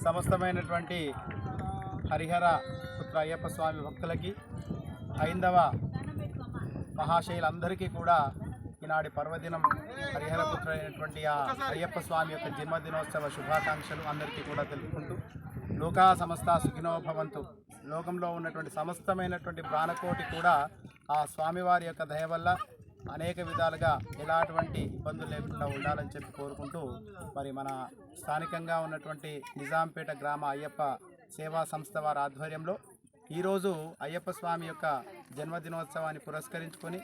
సమస్తమైనటువంటి హరిహర పుత్ర అయ్యప్ప స్వామి భక్తులకి హైందవ మహాశైలందరికీ కూడా ఈనాటి పర్వదినం హరిహరపుత్ర అయినటువంటి ఆ అయ్యప్ప స్వామి యొక్క జన్మదినోత్సవ శుభాకాంక్షలు అందరికీ కూడా తెలుపుకుంటూ లోకా సమస్త సుఖినోభవంతు లోకంలో ఉన్నటువంటి సమస్తమైనటువంటి ప్రాణకోటి కూడా ఆ స్వామివారి యొక్క దయ వల్ల అనేక విధాలుగా ఎలాంటి ఇబ్బందులు లేకుండా ఉండాలని చెప్పి కోరుకుంటూ మరి మన స్థానికంగా ఉన్నటువంటి నిజాంపేట గ్రామ అయ్యప్ప సేవా సంస్థ వారి ఆధ్వర్యంలో ఈరోజు అయ్యప్ప స్వామి యొక్క జన్మదినోత్సవాన్ని పురస్కరించుకొని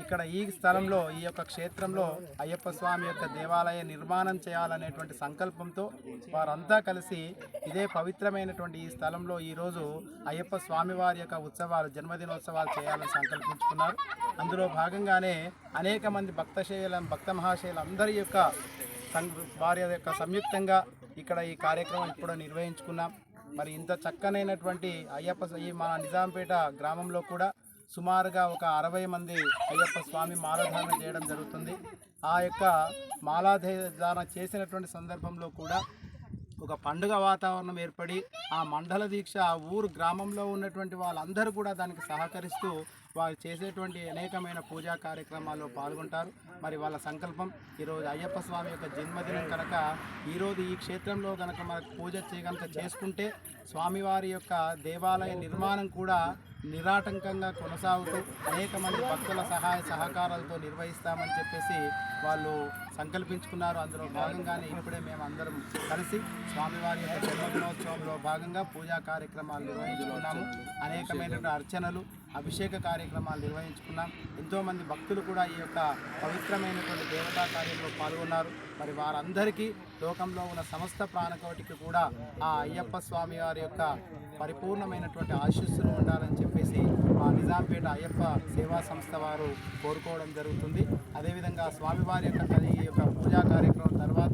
ఇక్కడ ఈ స్థలంలో ఈ యొక్క క్షేత్రంలో అయ్యప్ప స్వామి యొక్క దేవాలయ నిర్మాణం చేయాలనేటువంటి సంకల్పంతో వారంతా కలిసి ఇదే పవిత్రమైనటువంటి ఈ స్థలంలో ఈరోజు అయ్యప్ప స్వామి వారి యొక్క ఉత్సవాలు జన్మదినోత్సవాలు చేయాలని సంకల్పించుకున్నారు. అందులో భాగంగానే అనేక మంది భక్తశైల భక్త మహాశైలు అందరి యొక్క సం- వారి యొక్క సంయుక్తంగా ఇక్కడ ఈ కార్యక్రమం ఇప్పుడు నిర్వహించుకున్నాం. మరి ఇంత చక్కనైనటువంటి అయ్యప్ప ఈ మన నిజాంపేట గ్రామంలో కూడా సుమారుగా ఒక అరవై మంది అయ్యప్ప స్వామి మాలాధారణ చేయడం జరుగుతుంది. ఆ యొక్క మాలాధారణ చేసినటువంటి సందర్భంలో కూడా ఒక పండుగ వాతావరణం ఏర్పడి ఆ మండల దీక్ష ఆ ఊరు గ్రామంలో ఉన్నటువంటి వాళ్ళందరూ కూడా దానికి సహకరిస్తూ వారు చేసేటువంటి అనేకమైన పూజా కార్యక్రమాల్లో పాల్గొంటారు. మరి వాళ్ళ సంకల్పం ఈరోజు అయ్యప్ప స్వామి యొక్క జన్మదినం కనుక ఈరోజు ఈ క్షేత్రంలో కనుక మనకు పూజ చేయగంత చేసుకుంటే స్వామివారి యొక్క దేవాలయ నిర్మాణం కూడా నిరాటంకంగా కొనసాగుతూ అనేక మంది భక్తుల సహాయ సహకారాలతో నిర్వహిస్తామని చెప్పేసి వాళ్ళు సంకల్పించుకున్నారు. అందులో భాగంగానే ఇప్పుడే మేము అందరం కలిసి స్వామివారి యొక్క జన్మదినోత్సవంలో భాగంగా పూజా కార్యక్రమాలు నిర్వహించుకున్నాము. అనేకమైనటువంటి అర్చనలు అభిషేక కార్యక్రమాలు నిర్వహించుకున్నాం. ఎంతోమంది భక్తులు కూడా ఈ యొక్క పవిత్రమైనటువంటి దేవతా కార్యంలో పాల్గొన్నారు. మరి వారందరికీ లోకంలో ఉన్న సమస్త ప్రాణకోటికి కూడా ఆ అయ్యప్ప స్వామి వారి యొక్క పరిపూర్ణమైనటువంటి ఆశీస్సులు ఉండాలని చెప్పేసి మా నిజాంపేట అయ్యప్ప సేవా సంస్థ వారు కోరుకోవడం జరుగుతుంది. అదేవిధంగా స్వామివారి యొక్క ఈ యొక్క పూజా కార్యక్రమం తర్వాత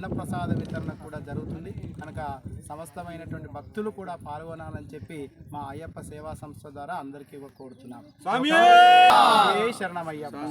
అన్నప్రసాద వితరణ కూడా జరుగుతుంది. కనుక సమస్తమైనటువంటి భక్తులు కూడా పాల్గొనాలని చెప్పి మా అయ్యప్ప సేవా సంస్థ ద్వారా అందరికీ కోరుతున్నాం. శరణమయ్యప్ప.